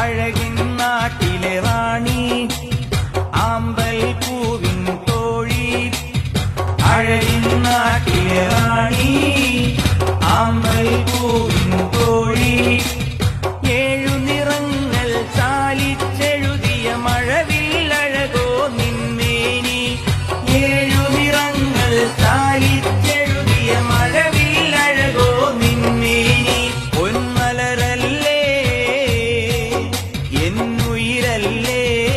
അഴകിൻ നാട്ടിലെ റാണി ആമ്പൽ പൂവിൻ തോഴി അഴകിൻ നാട്ടിലെ റാണി. Hey.